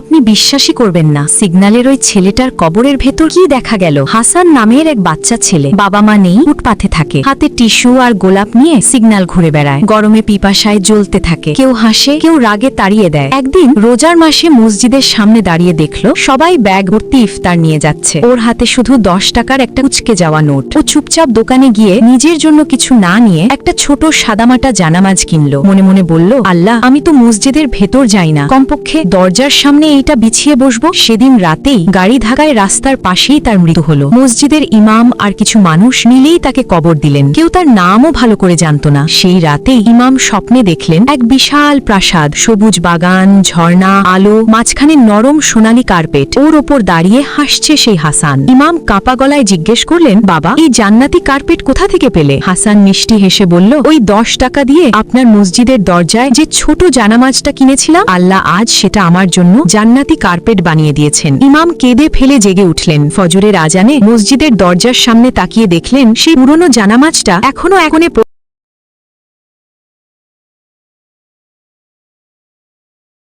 আপনি বিশ্বাসই করবেন না। সিগন্যালের ওই ছেলেটার কবরের ভেতর কি দেখা গেল? হাসান নামের এক বাচ্চা ছেলে। বাবা মা নেই ফুটপাথে থাকে। হাতে টিস্যু আর গোলাপ নিয়ে সিগন্যাল ঘুরে বেড়ায়। গরমে পিপাসায় জ্বলতে থাকে। কেউ হাসে, কেউ রাগে তাড়িয়ে দেয়। একদিন রোজার মাসে মসজিদের সামনে দাঁড়িয়ে দেখল, সবাই ব্যাগ ভর্তি ইফতার নিয়ে যাচ্ছে। ওর হাতে শুধু দশ টাকার একটা উচকে যাওয়া নোট। ও চুপচাপ দোকানে গিয়ে নিজের জন্য কিছু না নিয়ে একটা ছোট সাদামাটা জানামাজ কিনলো। মনে মনে বলল, আল্লাহ, আমি তো মসজিদের ভেতর যাই না। কমপক্ষে দরজার সামনে এইটা বিছিয়ে বসবো? সেদিন রাতেই গাড়ি ধাগায় রাস্তার পাশেই তার মৃত্যু হলো। মসজিদের ইমাম আর কিছু মানুষ মিলেই তাকে কবর দিলেন। কেউ তার নামও ভালো করে জানত না। সেই রাতেই ইমাম স্বপ্নে দেখলেন এক বিশাল প্রাসাদ। সবুজ বাগান, ঝর্ণা, আলো, মাঝখানে নরম সোনালী কার্পেট। ওর ওপর দাঁড়িয়ে হাসছে সেই হাসান। ইমাম কাপা গলায় জিজ্ঞেস করলেন, বাবা, এই জান্নাতি কার্পেট কোথা থেকে পেলে? হাসান মিষ্টি হেসে বলল, ওই দশ টাকা দিয়ে আপনার মসজিদের দরজায় যে ছোট জানামাজটা কিনেছিলাম, আল্লাহ আজ সেটা আমার জন্য জান্নাতি কার্পেট বানিয়ে দিয়েছেন। ইমাম কেঁদে ফেলে জেগে উঠলেন। ফজরের আজানে মসজিদের দরজার সামনে তাকিয়ে দেখলেন, সেই পুরনো জানামাজটা এখনও একনে